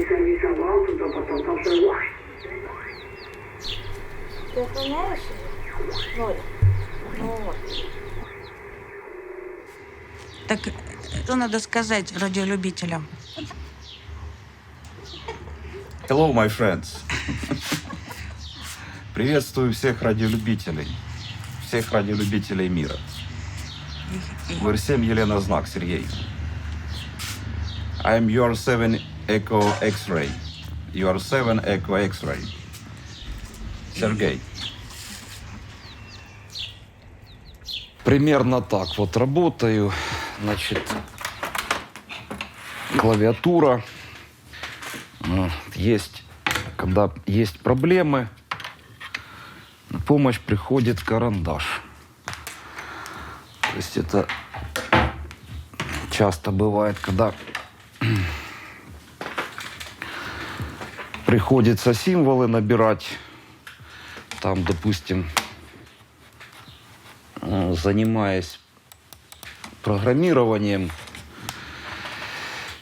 зарисовал тут, а потом там все вах. Ты охраняешь ее? Ноль. Ну вот. Так э, что надо сказать радиолюбителям? Hello, my friends. Приветствую всех радиолюбителей, всех радиолюбителей мира. Версем Елена Знак, Сергей. I'm your 7 Echo X-ray. Your 7 Echo X-ray. Сергей. Примерно так вот работаю. Значит, клавиатура. Есть, когда есть проблемы, на помощь приходит карандаш. То есть это часто бывает, когда приходится символы набирать. Там, допустим, э, занимаясь программированием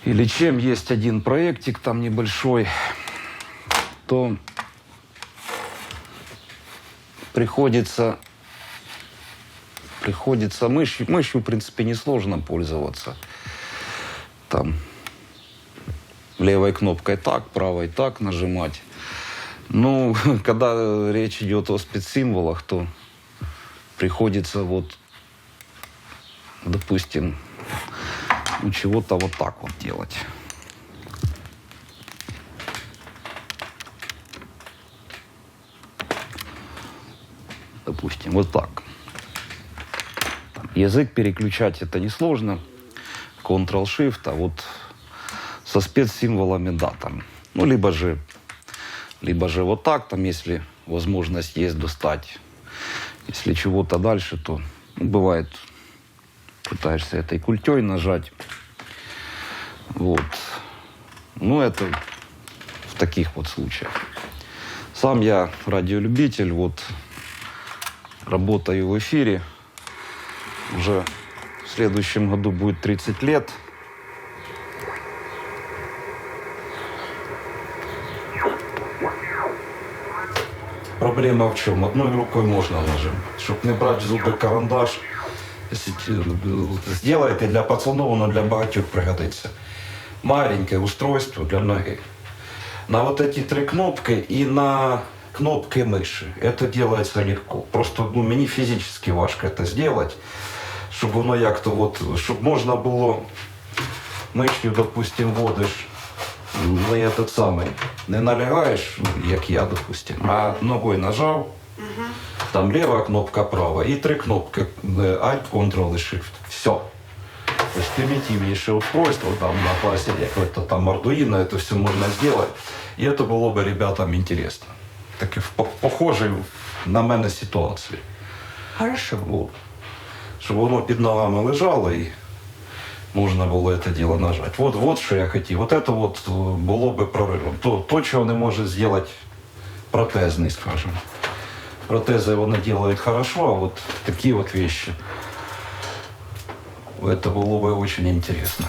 или чем есть один проектик там небольшой, то приходится приходится мышью, мышью, в принципе, несложно пользоваться. Там левой кнопкой так, правой так нажимать. Ну, когда речь идет о спецсимволах, то приходится вот, допустим, ну, чего-то вот так вот делать. Допустим, вот так. Язык переключать это несложно. Ctrl-Shift, а вот со спецсимволами, да, там. Ну, либо же, либо же вот так, там, если возможность есть достать. Если чего-то дальше, то ну, бывает, пытаешься этой культей нажать. Вот. Ну, это в таких вот случаях. Сам я радиолюбитель, вот работаю в эфире. Уже в следующем году будет 30 лет. Проблема в чем? Одной рукой можно нажимать. Чтобы не брать в зуби карандаш, если ті- сделайте для пацанов, воно для багатьох пригодиться. Маленькое устройство для ноги. На вот эти три кнопки и на кнопки мыши. Это делается легко. Просто ну, мені фізично важко це зробити, щоб воно як-то от, щоб можна було мишню, допустим, вводиш не этот самий, не налягаєш, ну, як я, допустим, а ногою нажав, там лева кнопка права і три кнопки е, Alt, Ctrl і Shift. Все. То есть примитивнейшее устройство там на классе какой-то там Arduino, это все можно сделать. И это было бы ребятам интересно. Так и в по- похожей на мене ситуації. Хорошо. Вот. Щоб воно під ногами лежало і можна було це діло нажати. От, от що я хотів. От це от э, було би проривом. То, то, чого не може зробити протезний, скажімо. Протези вони роблять хорошо, а от такі от вещи. Это было бы очень интересно.